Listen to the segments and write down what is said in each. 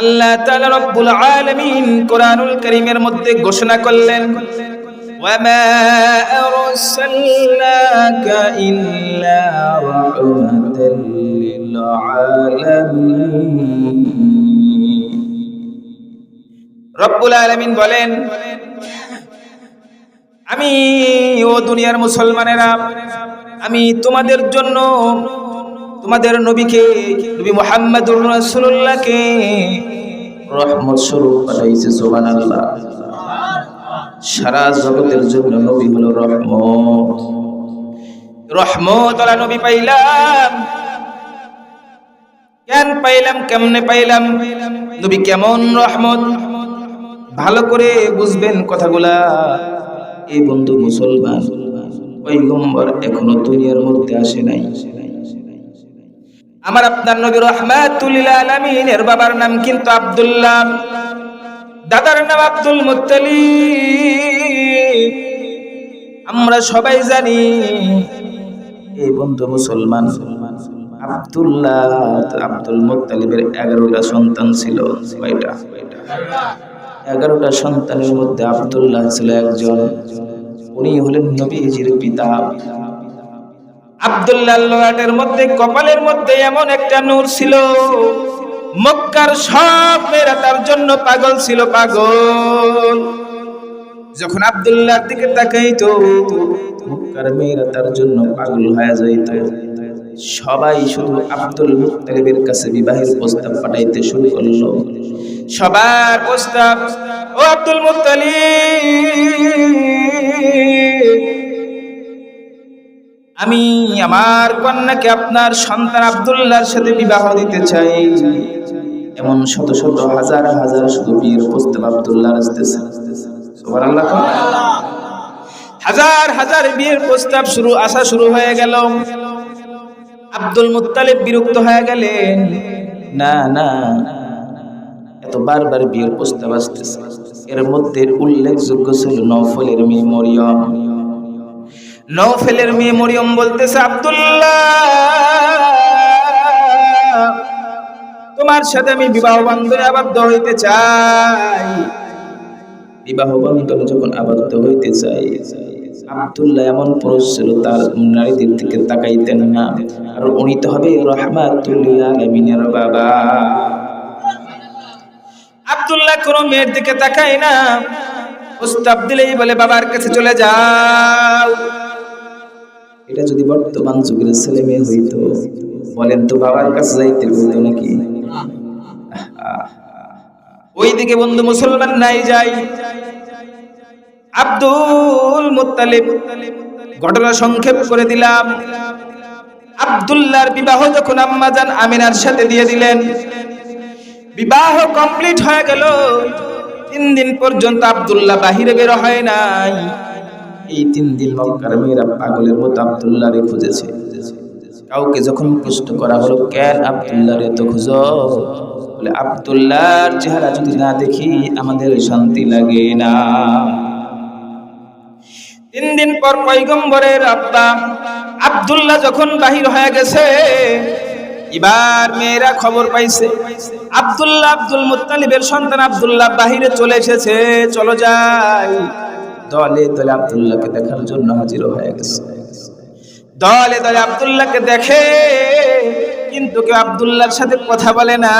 আল্লাহ তাআলা রব্বুল আলামিন কোরআনুল কারীমের মধ্যে ঘোষণা করলেন আরসালনাকা ইল্লা রাহমাতাল লিল আলামিন। রব্বুল আলামিন বলেন, আমি ও দুনিয়ার মুসলমানেরা, আমি তোমাদের জন্য তোমাদের নবীকে, নবী মুহাম্মদুর রাসূলুল্লাহকে রহমত স্বরূপ পাঠাইছে সুবহানাল্লাহ। সারা জগতের জন্য নবী হলো রহমত। রহমত ওলা নবী পাইলাম। কেন পাইলাম, কেমনে পাইলাম? নবী কেমন রহমত? ভালো করে বুঝবেন কথাগুলা। এই বন্ধু মুসলমান পৈগম্বর এখনও দুনিয়ার মধ্যে আসে নাই। আমার আপনার নবী রহমাতুল আলামিনের বাবার নাম কিন্তু আব্দুল্লাহ। দাদার নাম আব্দুল মুত্তালিব। আমরা সবাই জানি, এই বন্ধু মুসলমান আব্দুল্লাহ আব্দুল মুত্তালিবের এগারোটা সন্তান ছিল, কয়টা? এগারোটা সন্তানের মধ্যে আব্দুল্লাহ ছিল একজন। উনি হলেন নবীজির পিতা। আব্দুল্লাহ ললাটের মধ্যে, কপালের মধ্যে এমন একটা নূর ছিল। মক্কার সব মেয়েরা তার জন্য পাগল ছিল, পাগল। যখন আব্দুল্লাহর দিকে তাকাইতো, মক্কার মেয়েরা তার জন্য পাগল হয়ে যাইত। সবাই শুধু আব্দুল মুত্তালিবের কাছে বিবাহের প্রস্তাব পাঠাইতে শুরু করল। সবার প্রস্তাব, ও আব্দুল মুত্তালিব আমি আমার কন্যাকে আপনার সন্তান আব্দুল্লাহর সাথে বিবাহ দিতে চাই। এমন শত শত হাজার হাজার শুধু বিয়ের প্রস্তাব আব্দুল্লাহ আসতেছে হাজার হাজার বিয়ের প্রস্তাব শুরু আসা শুরু হয়ে গেল। আব্দুল মুত্তালিব বিরক্ত হয়ে গেলেন। না না, এত বারবার বিয়ের প্রস্তাব আসতেছে। এর মধ্যে উল্লেখযোগ্য ছিল নফলের মেয়ে নৌফেলের মেয়ে মরিয়ম বলতেছে, আব্দুল্লাহ, তোমার সাথে আমি বিবাহ বন্ধনে আবদ্ধ হইতে চাই। বিবাহ বন্ধনে যখন আবদ্ধ হইতে চাই, আব্দুল্লাহ এমন পুরুষ ছিল, তার নারীদের দিকে তাকাইতেন না। আর উনি তো হবে রহমাতুল্লিল আলমিনের বাবা। আব্দুল্লাহ কোন মেয়ের দিকে তাকায় না। প্রস্তাব দিলেই বলে, বাবার কাছে চলে যাও। এটা যদি বর্তমান যুগের ছেলে মেয়ে হইতো, বলেন তো বাবার কাছে যাইতে বলতো নাকি? ওইদিকে বন্ধু মুসলমান নাই যাই। আব্দুল মুত্তালিব, ঘটনা সংক্ষেপ করে দিলাম। আব্দুল্লাহর বিবাহ যখন আম্মা আম্মাজান আমিনার সাথে দিয়ে দিলেন, বিবাহ কমপ্লিট হয়ে গেল। তিন দিন পর্যন্ত আব্দুল্লাহ বাহিরে বের হয় নাই। এই তিন দিন মক্কার মেয়েরা পাগলের মতো আব্দুল্লাহরে খুঁজেছে। কাউকে যখন প্রশ্ন করা হলো, কেন আব্দুল্লাহরে তো খুঁজো? বলে, আব্দুল্লাহর চেহারা যদি না দেখি, আমাদের শান্তি লাগে না। তিন দিন পর পৈগম্বরের আব্বা আব্দুল্লাহ যখন বাহির হয়ে গেছে, এবার মেয়েরা খবর পাইছে, আব্দুল্লাহ আব্দুল মুত্তালিবের সন্তান আব্দুল্লাহ বাহিরে চলে এসেছে, চলো যাই। দলে দলে আবদুল্লাহকে দেখার জন্য হাজির হয়ে গেছে। দলে দলে আব্দুল্লাহকে দেখে, কিন্তু কেউ আব্দুল্লাহর সাথে কথা বলে না।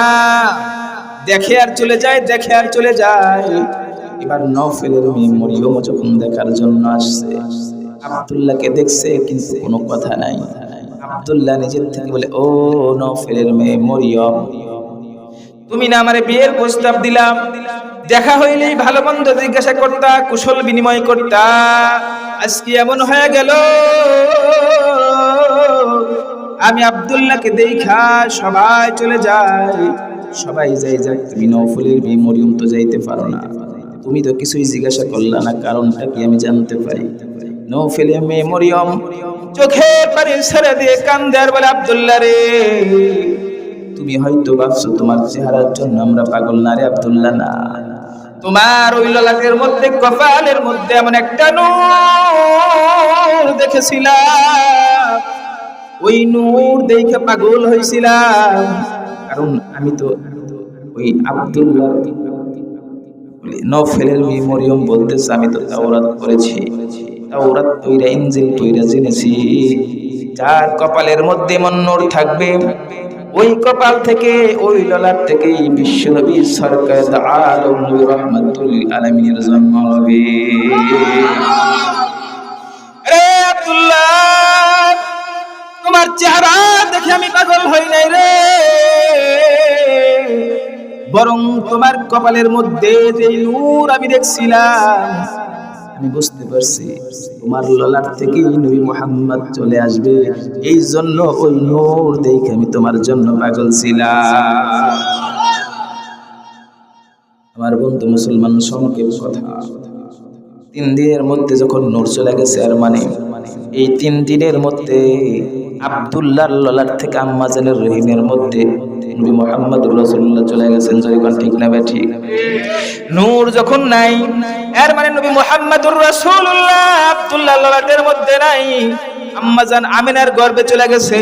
দেখে আর চলে যায়, দেখে আর চলে যায়। এবার নফেলের মেয়ে মরিয়ম যখন দেখার জন্য আসছে, আবদুল্লাহকে দেখছে, কিন্তু কোনো কথা নাই। আব্দুল্লাহ নিজের থেকে বলে, ও নফেলের মেয়ে মরিয়ম, তুমি না আমারে বিয়ের প্রস্তাব দিলাম। দেখা হইলেই ভালো মন্দ জিজ্ঞাসা করতা, কুশল বিনিময় করতা। আজকে এমন হয়ে গেল, আমি আব্দুল্লাহকে দেখা সবাই চলে যাই সবাই যাই যাক, তুমি নৌফলের বিয়ে, মরিয়ম তো যাইতে পারো না। তুমি তো কিছুই জিজ্ঞাসা করলা না, কারণটা কি আমি জানতে পারি? নৌফেলের মেয়ে মরিয়ম চোখের পানি ছেড়ে দিয়ে কান্দার বলে, আব্দুল্লাহ রে, তুমি হয়তো ভাবছ তোমার চেহারার জন্য আমরা পাগল না রে, আবদুল্লাহ না। তোমার ওই ললাটের মধ্যে, কপালের মধ্যে এমন একটা নূর দেখেছিলাম। ওই নূর দেখে পাগল হয়েছিলাম। কারণ আমি তো ওই আব্দুল্লাহ মরিয়ম বলতেছে, আমি তো করেছি। পইরা জেনেছি। যার কপালের মধ্যে মন্নর থাকবে ওই কপাল থেকে, ওই ললার থেকে বিশ্বনবী সরকার আলম রহমাতুল আলমীর জন্ম হবে। তোমার চেহারা দেখে আমি পাগল হই নাই রে। বরং তোমার কপালের মধ্যে যে নূর আমি দেখছিলাম আমি বুঝতে পারছি। তোমার ললার থেকেই নবী মোহাম্মদ চলে আসবে। এই জন্য ওই নূর দেখে আমি তোমার জন্য পাগল ছিলাম। আমার বন্ধু মুসলমান সংক্ষেপ কথা। তিন দিনের মধ্যে যখন নূর চলে গেছে আর মানে এই তিন দিনের মধ্যে আবদুল্লাহর ললার থেকে আম্মাজানের রহিমের মধ্যে চলে ঠিক ঠিক যখন নাই মানে নবী আব্দুল্লাহ মধ্যে নাই। আম্মাজান আমিনার গর্বে চলে গেছে।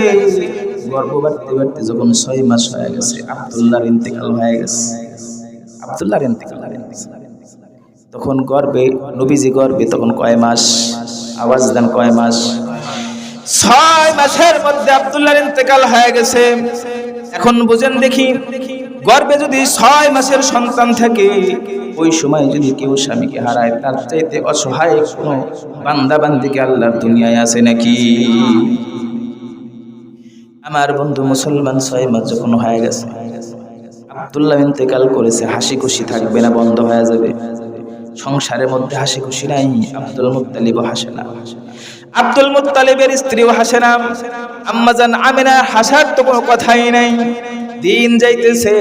বাড়তে বাড়তে যখন ছয় মাস হয়ে গেছে, আব্দুল্লাহর ইন্তেকাল হয়ে গেছে। আব্দুল্লাহর ইন্তেকাল। তখন গর্বে, নবীজি গর্বে তখন কয় মাস? আওয়াজ দেন কয় মাস? ছয় মাসের মধ্যে আব্দুল্লাহর ইন্তেকাল হয়ে গেছে। এখন বুঝেন দেখি, গর্বে যদি ছয় মাসের সন্তান থাকে, ওই সময় যদি কেউ স্বামীকে হারায়, তার চাইতে অসহায় কোনো বান্দা বান্দিকে আল্লাহর দুনিয়ায় আছে নাকি? আমার বন্ধু মুসলমান ছয় মাস যখন হয়ে গেছে, আব্দুল্লাহ ইন্তেকাল করেছে হাসি খুশি থাকবে না, বন্ধ হয়ে যাবে। সংসারের মধ্যে হাসি খুশি নাই, আব্দুল মুত্তালিবও হাসে না। আব্দুল মুত্তালিবের স্ত্রীও হাসে না। আম্মাজান আমিনা হাসার তো কোনো কথাই নাই। দিন যাইতেছে,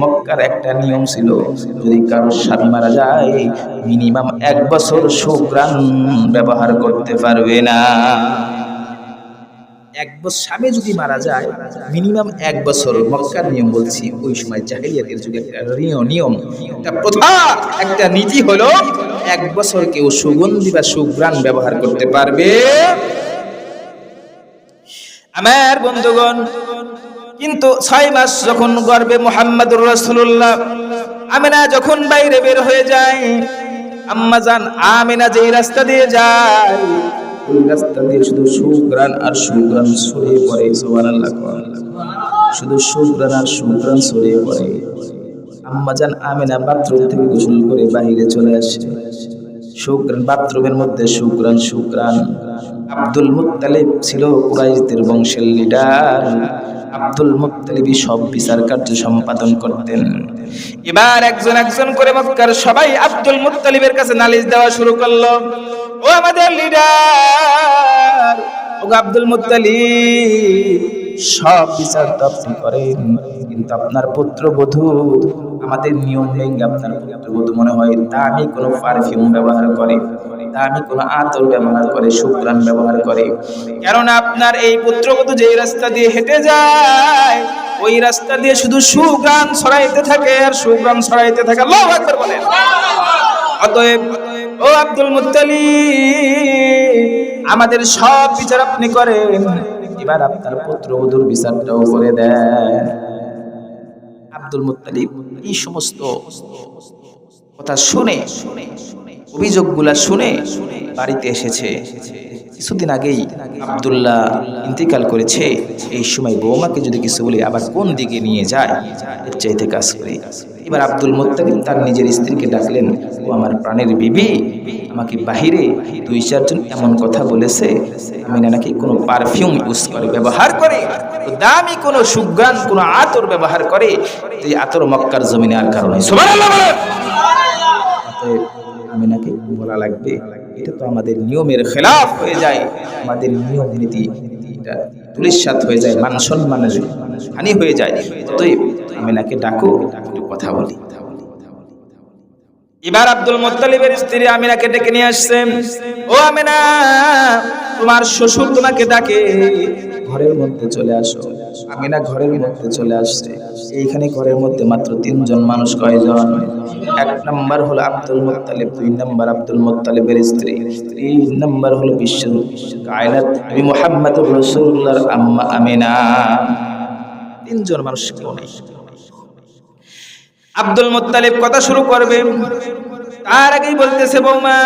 মক্কার একটা নিয়ম ছিল, যদি কারও স্বামী মারা যায়, মিনিমাম এক বছর সুগ্রাণ ব্যবহার করতে পারবে না। এক বছর স্বামী যদি মারা যায়, মিনিমাম এক বছর। মক্কার নিয়ম বলছি, ওই সময় জাহেলিয়াতের যুগে একটা নিয়ম একটা প্রথা, একটা নীতি হলো এক বছর কেউ সুগন্ধি বা সুগ্রাণ ব্যবহার করতে পারবে? আমার বন্ধুগণ, কিন্তু ছয় মাস যখন গর্বে মোহাম্মদুর রাসূলুল্লাহ, আমিনা যখন বাইরে বের হয়ে যায়, আম্মা জান আমিনা যেই রাস্তা দিয়ে যায়, ওই রাস্তা দিয়ে শুধু সুগ্রাণ আর সুগ্রাণ ছড়িয়ে পড়ে, সুবহানাল্লাহ শুধু সুগ্রাণ আর সুগ্রাণ ছড়িয়ে পড়ে। আম্মা জান আমিনা বাথরুম থেকে গোসল করে বাইরে চলে আসে। শুক্রান বাথরুমের মধ্যে শুক্রান শুক্রান। আব্দুল মুত্তালিব ছিল কুরাইশদের বংশের লিডার। আব্দুল মুত্তালিবই সব বিচার কার্য সম্পাদন করতেন। এবার একজন একজন করে মক্কার সবাই আব্দুল মুত্তালিবের কাছে নালিশ দেওয়া শুরু করল। ও আমাদের লিডার ও আব্দুল মুত্তালিব, সব বিচার তো আপনি করেন, কিন্তু আপনার পুত্রবধূ আমাদের নিয়ম ভেঙে আপনার পুত্রবধূ মনে হয় দামি কোনো পারফিউম ব্যবহার করে দামি কোনো আতর ব্যবহার করে শুক্রান ব্যবহার করে। কেননা আপনার এই পুত্রবধূ যেই রাস্তা দিয়ে হেঁটে যায়, ওই রাস্তা দিয়ে শুধু সুগ্রাম ছড়াইতে থাকে আর সুগ্রাম ছড়াইতে থাকে। আল্লাহু আকবার বলেন। অতএব, ও আব্দুল মুত্তালিব, আমাদের সব বিচার আপনি করেন। এবার আপনার পুত্রবধূর বিচারটাও করে দেন। আব্দুল মুত্তালিব এই সমস্ত কথা শুনে, অভিযোগগুলা শুনে বাড়িতে এসেছে। কিছুদিন আগেই আব্দুল্লাহ ইন্তিকাল করেছে। এই সময় বৌমাকে যদি কিছু বলি, আবার কোন দিকে নিয়ে যায়, এর চাইতে কাজ করে। এবার আব্দুল মোত্তাকিব তার নিজের স্ত্রীকে ডাকলেন, ও আমার প্রাণের বিবি, আমাকে বাহিরে দুই চারজন এমন কথা বলেছে, আমি নাকি কোনো পারফিউম ইউজ করে, ব্যবহার করে। দামি কোনো সুগ্রান কোনো আতর ব্যবহার করে এই আতর মক্কার জমিনে আর কারণে। অতএব আমিনাকে বলা লাগবে, এটা তো আমাদের নিয়মের খেলাফ হয়ে যায়, আমাদের নিয়ম, নীতি হয়ে যায় হানি হয়ে যায়। ডাকো, একটু কথা বলি। এবার আব্দুল মোত্তালিবের স্ত্রী আমিনাকে ডেকে নিয়ে আসছেন। ও আমিনা, তোমার শ্বশুর তোমাকে ডাকে। ঘরের মধ্যে চলে আসো। আমিনা ঘরের মধ্যে চলে আসছে। এইখানে ঘরের মধ্যে মাত্র তিনজন মানুষ কয়জন? এক নাম্বার হলো আব্দুল মোত্তালিব, দুই নাম্বার আব্দুল মোত্তালিবের স্ত্রী, তিন নাম্বার হলো বিশ্ব কায়নাত নবী মুহাম্মদুর রাসূলুল্লাহর আম্মা আমিনা। তিনজন মানুষ কেউ নেই। আব্দুল মুত্তালিব কথা শুরু করবে। তার আগেই বলতেছে, বৌমা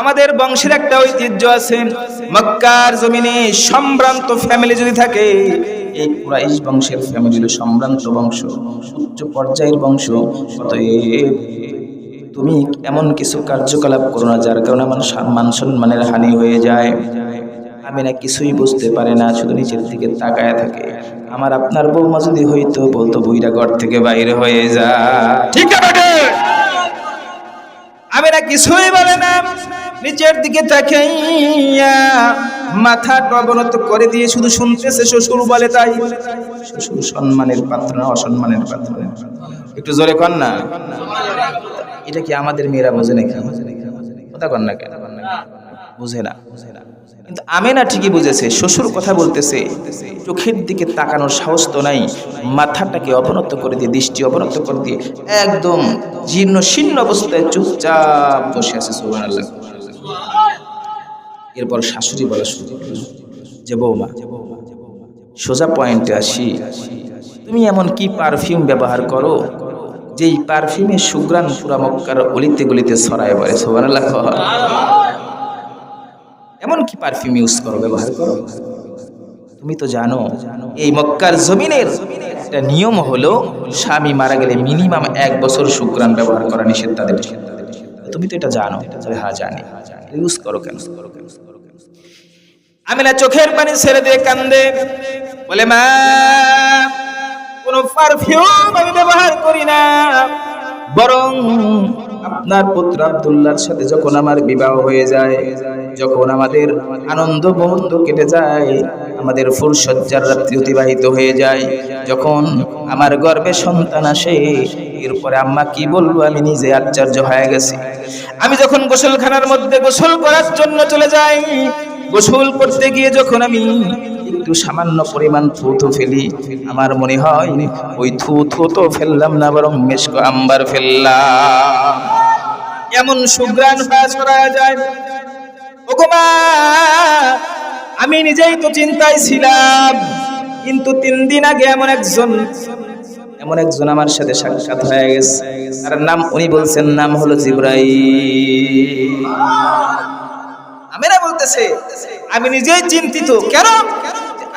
আমাদের বংশের একটা ঐতিহ্য আছে। মক্কার জমিনে সম্ভ্রান্ত ফ্যামিলি যদি থাকে, এই কুরাইশ বংশের ফ্যামিলি হলো সম্ভ্রান্ত বংশ, উচ্চ পর্যায়ের বংশ। অতএব তুমি এমন কিছু কার্যকলাপ করো না, যার কারণে আমার মান সম্মানের হানি হয়ে যায়। আমি না কিছুই বুঝতে পারে না, শুধু নিচের দিকে তাকায় থাকে। আমার আপনার বৌমা যদি হইতো, বলতো বইরা ঘর থেকে বাইরে হয়ে যা। ঠিক আছে আমি না কিছুই বলে না। নিচের দিকে তাকাইয়া মাথা অবনত করে দিয়ে শুধু শুনতেছে শ্বশুর বলে তাই। শ্বশুর সম্মানের পাত্র না, অসম্মানের পাত্র। একটু জোরে কর না। এটা কি আমাদের মেয়েরা বোঝে নাকি? কথা কর না কেন? বুঝে না। কিন্তু আমেনা ঠিকই বুঝেছে, শ্বশুর কথা বলতেছে, চোখের দিকে তাকানোর সাহস তো নাই। মাথাটাকে অবনত করে দিয়ে, দৃষ্টি অবনত করে দিয়ে, একদম জীর্ণ শীর্ণ অবস্থায় চুপচাপ বসে আছে সোহান আল্লাহ এরপর শাশুড়ি বলা শুরু যে বৌমা, সোজা পয়েন্টে আসি। তুমি এমন কি পারফিউম ব্যবহার করো, যেই পারফিউমের সুগ্রাণ পুরা মক্কার অলিতে গলিতে ছড়ায় পড়ে আল্লাহ এমন কি পারফিউম ইউজ করো, ব্যবহার করো? তুমি তো জানো, এই মক্কার জমিনের একটা নিয়ম হলো, স্বামী মারা গেলে মিনিমাম এক বছর শুক্রান ব্যবহার করা নিষেধ তাদের তুমি তো এটা জানো। হ্যাঁ জানি। ইউজ করো কেন? আমি না চোখের পানি ছেড়ে দিয়ে কান্দে। বলে, মা, কোনো পারফিউম আমি ব্যবহার করি না। বরং আপনার পুত্র আব্দুল্লাহর সাথে যখন আমার বিবাহ হয়ে যায়, যখন আমাদের আনন্দ মুহূর্ত কেটে যায়, আমাদের ফুলসজ্জার রাত্রি অতিবাহিত হয়ে যায়, যখন আমার গর্ভে সন্তান আসে, এরপরে আম্মা কি বলব, আমি নিজে আশ্চর্য হয়ে গেছি। আমি যখন গোসলখানার মধ্যে গোসল করার জন্য চলে যাই, গোসল করতে গিয়ে যখন আমি একটু সামান্য পরিমাণ থুথু ফেলি, আমার মনে হয় ওই থু থু তো ফেললাম না, বরং মেশকো আম্বার ফেললাম। এমন সুগ্রাণ পাস করা যায়। ওগো মা, আমি নিজেই তো চিন্তায় ছিলাম কিন্তু তিন দিন আগে এমন একজন এমন একজন আমার সাথে সাক্ষাৎ হয়ে গেছে। তার নাম উনি বলছেন নাম হলো জিব্রাই আমেরা বলতেছে আমি নিজেই চিন্তিত কেন?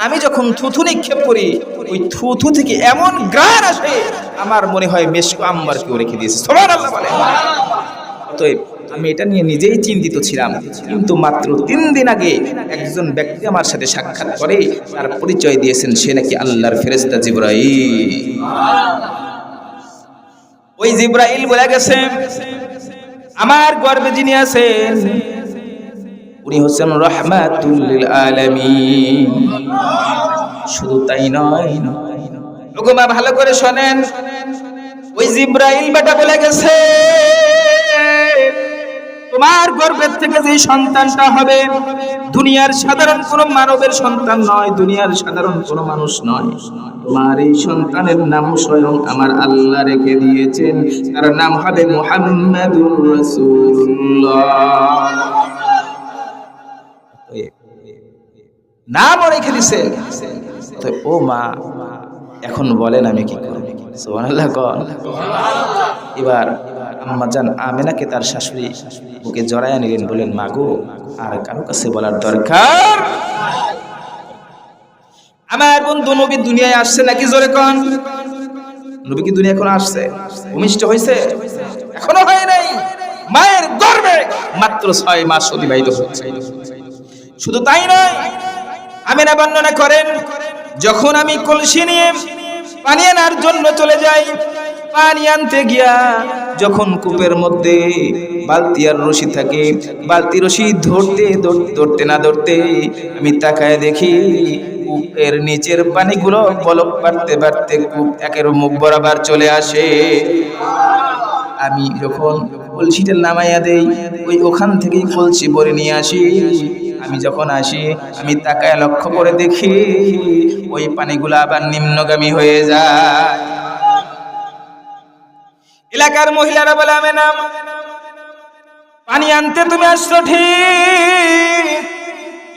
আমি যখন থুথু নিক্ষেপ করি ওই থুথু থেকে এমন গ্রান আসে আমার মনে হয় মেশকো আম্বার কেউ রেখে দিয়েছে। সবার আল্লাহ বলে। অতএব আমি এটা নিয়ে নিজেই চিন্তিত ছিলাম। কিন্তু মাত্র তিন দিন আগে একজন ব্যক্তি আমার সাথে সাক্ষাৎ করে, তার পরিচয় দিয়েছেন সে নাকি আল্লাহর ফেরেস্তা জিব্রাইল। ওই জিব্রাইল বলে গেছে, আমার গর্বে যিনি আছেন, উনি হচ্ছেন রহমাতুল্লিল আলামিন। শুধু তাই নয় ওগোমা ভালো করে শোনেন, ওই জিব্রাইল বেটা বলে গেছে তোমার গর্ভের থেকে যে সন্তানটা হবে, দুনিয়ার সাধারণ কোন মানবের সন্তান নয়, দুনিয়ার সাধারণ কোন মানুষ নয়। তোমার এই সন্তানের নাম স্বয়ং আমার আল্লাহ রেখে দিয়েছেন। তার নাম হবে নামও রেখে দিছে। ও মা, এখন বলেন আমি কি করব? এবার আম্মা জান আমেনাকে তার শাশুড়ি ওকে জড়াইয়া নিলেন বলেন মা গো, আর কারও কাছে বলার দরকার? আমার বন্ধু নবী দুনিয়ায় আসছে নাকি জোরে কন? নবী কি দুনিয়া এখন আসছে? ভূমিষ্ঠ হয়েছে এখনও হয় নাই। মায়ের গর্ভে মাত্র ছয় মাস অতিবাহিত হচ্ছে। শুধু তাই নয়, আমেনা বর্ণনা করেন, যখন আমি কলসি নিয়ে পানি আনার জন্য চলে যাই। পানি আনতে গিয়া যখন কূপের মধ্যে বালতি আর রশি থাকে, বালতি রশি ধরতে ধরতে না ধরতে আমি তাকায় দেখি কূপের নিচের পানিগুলো বলক বাড়তে বাড়তে কূপ একের মুখ বরাবর চলে আসে। আমি যখন কলসিটা নামাইয়া দেই, ওই ওখান থেকেই কলসি ভরে নিয়ে আসি। আমি যখন আসি, আমি তাকায় লক্ষ্য করে দেখি, ওই পানিগুলো আবার নিম্নগামী হয়ে যায়। এলাকার মহিলারা বলে আমি নাম, পানি আনতে তুমি আসছো ঠিক।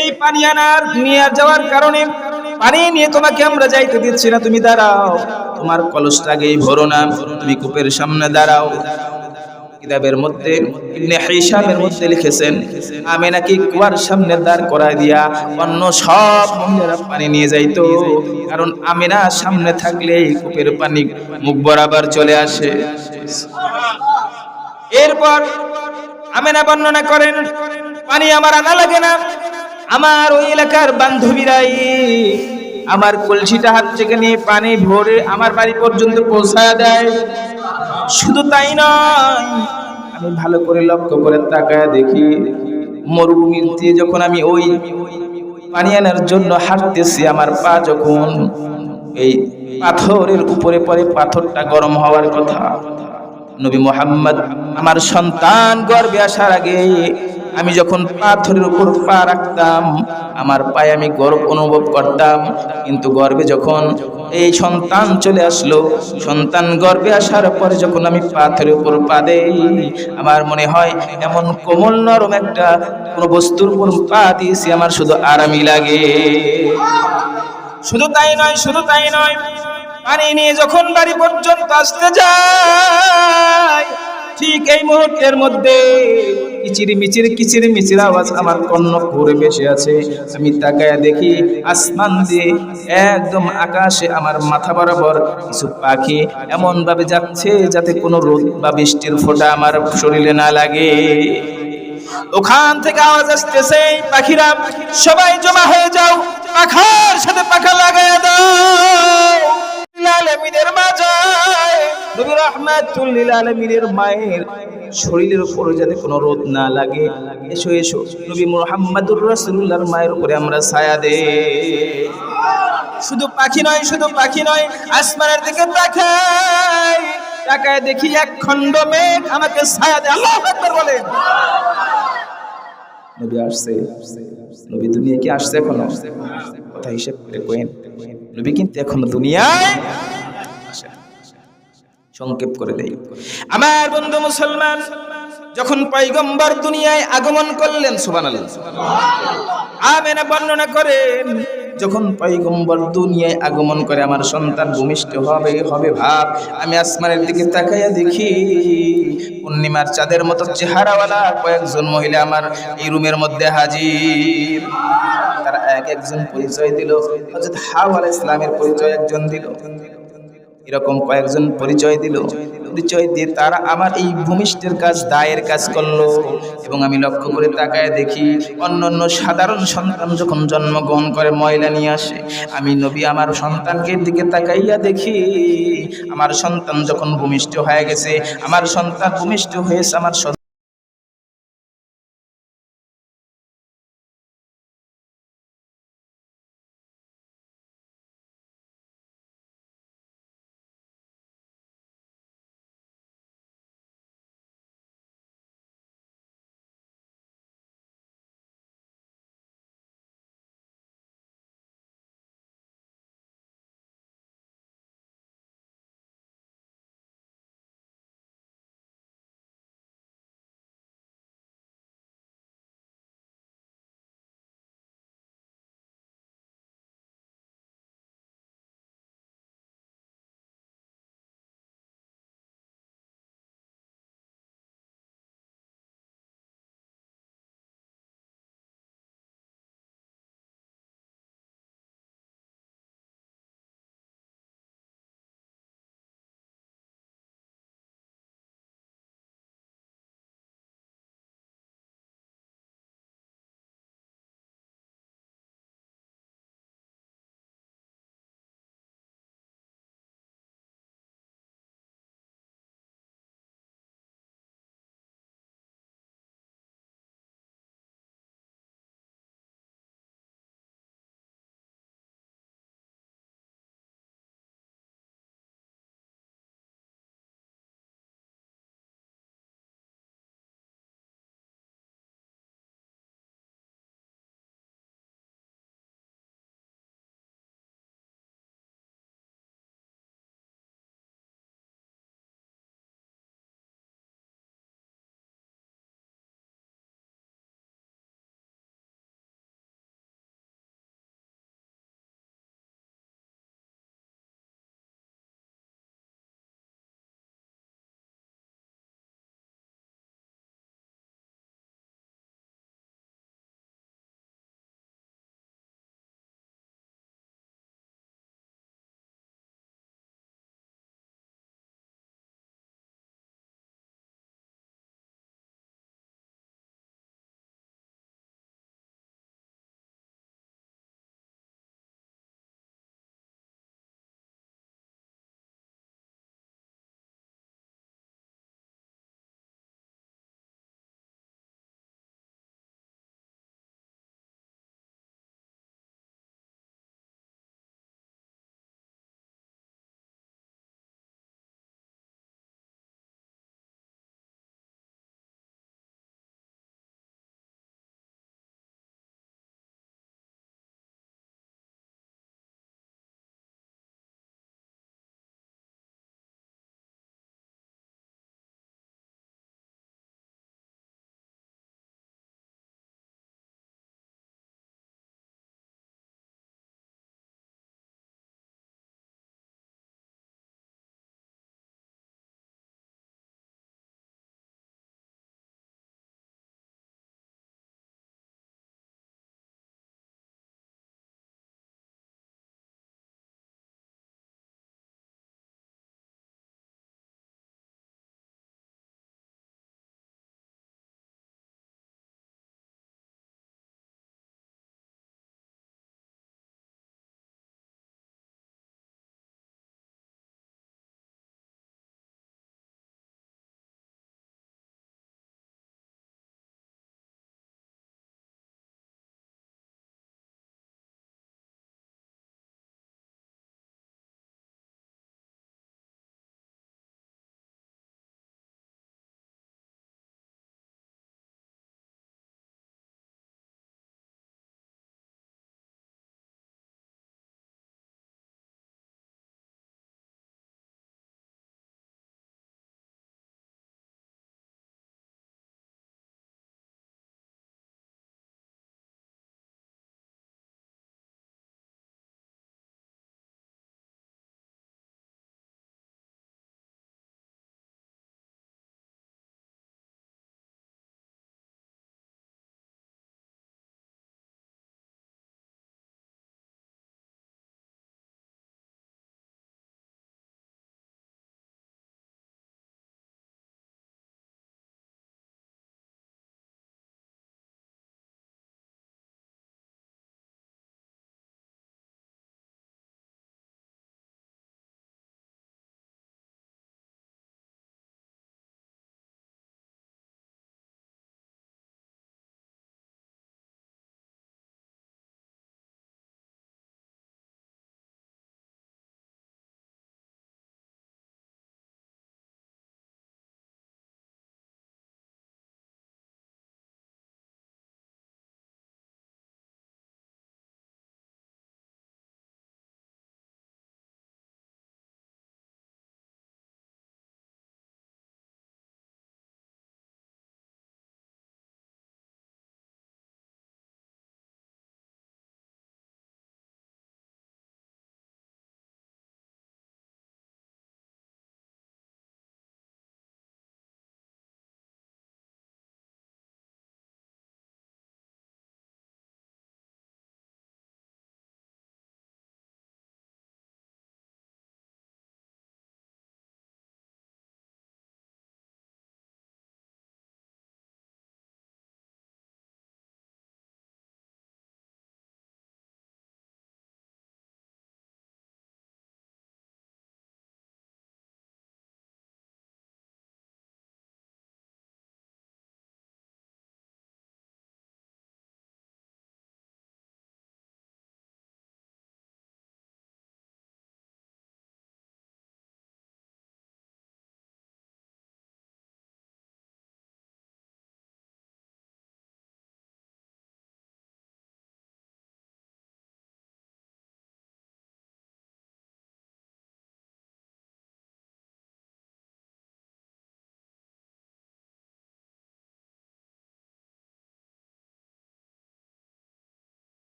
এই পানি আনার, নিয়ে যাওয়ার কারণে পানি নিয়ে তোমাকে আমরা যাইতে দিচ্ছি না। তুমি দাঁড়াও, তোমার কলসটা আগেই ভরো না। তুমি কূপের সামনে দাঁড়াও। কিতাবের মধ্যে, ইবনে হিসামের মধ্যে লিখেছেন, আমি নাকি কুয়ার সামনে দাঁড় করায় দিয়া অন্য সব মহিলারা পানি নিয়ে যাইতো, কারণ আমিনা সামনে থাকলে কূপের পানি মুখ বরাবর চলে আসে। এরপর আমেনা বর্ণনা করেন, পানি আমার আনা লাগে না। আমার ওই এলাকার বান্ধবীরাই আমার কলসিটা হাত থেকে নিয়ে পানি ভরে আমার বাড়ি পর্যন্ত পৌঁছায় দেয়। শুধু তাই নয়, আমি ভালো করে লক্ষ্য করে তাকায় দেখি মরুভূমির দিয়ে যখন আমি ওই পানি আনার জন্য হাঁটতেছি, আমার পা যখন এই পাথরের উপরে পরে পাথরটা গরম হওয়ার কথা। নবী মোহাম্মদ, আমার সন্তান গর্বে আসার আগে আমি যখন পাথরের উপর পা রাখতাম, আমার পায়ে আমি গর্ব অনুভব করতাম। কিন্তু গর্বে যখন এই সন্তান চলে আসলো, সন্তান গর্বে আসার পরে যখন আমি পাথরের উপর পা দেই, আমার মনে হয় এমন কোমল নরম একটা কোনো বস্তুর উপর পা দিয়েছি, আমার শুধু আরামই লাগে। শুধু তাই নয়, শুধু তাই নয়, পানি নিয়ে যখন বাড়ি পর্যন্ত আসতে যায় ঠিক এই মুহূর্তের মধ্যে কিচিরি মিচির কিচিরি মিচির আওয়াজ আমার কর্ণ করে বেশি আছে। আমি তাকায় দেখি আসমান দিয়ে একদম আকাশে আমার মাথা বরাবর কিছু পাখি এমন ভাবে যাচ্ছে যাতে কোনো রোদ বা বৃষ্টির ফোঁটা আমার শরীরে না লাগে। ওখান থেকে আওয়াজ আসতেছে, পাখিরা, সবাই জমা হয়ে যাও, পাখার সাথে পাখা লাগায় দাও। শরীরের উপরে যাতে কোনো রোদ না লাগে। এসো এসো। নবী মুহাম্মাদুর রাসূলুল্লাহর মায়ের উপরে আমরা ছায়া দে শুধু পাখি নয়, শুধু পাখি নয়, আসমানের দিকে তাকাই। তাকায় দেখি এক খণ্ড মেঘ আমাকে ছায়া দে আল্লাহু আকবার বলেন। নবী আসছে। নবী দুনিয়া কি আসছে এখনও? কথা হিসেব করে কোয়েন। নবী কিন্তু এখনও দুনিয়ায় সংক্ষেপ করে দেয় আমার বন্ধু মুসলমান যখন পয়গম্বর দুনিয়ায় আগমন করলেন, সুবহানাল্লাহ। আমেনা বর্ণনা করেন, যখন পয়গম্বর দুনিয়ায় আগমন করে, আমার সন্তান ভূমিষ্ঠ হবে হবে ভাব, আমি আসমানের দিকে তাকাইয়া দেখি, পূর্ণিমার চাঁদের মতো চেহারাওয়ালা কয়েকজন মহিলা আমার এই রুমের মধ্যে হাজির। তারা এক একজন পরিচয় দিল, হযরত হাওয়া ইসলামের পরিচয় একজন দিল। এরকম কয়েকজন পরিচয় দিল। পরিচয় দিয়ে তারা আমার এই ভূমিষ্ঠের কাজ, দায়ের কাজ করল। এবং আমি লক্ষ্য করে তাকায় দেখি অন্য অন্য সাধারণ সন্তান যখন জন্মগ্রহণ করে, ময়লা নিয়ে আসে। আমি নবী, আমার সন্তানকে দিকে তাকাইয়া দেখি, আমার সন্তান যখন ভূমিষ্ঠ হয়ে গেছে, আমার সন্তান ভূমিষ্ঠ হয়েছে, আমার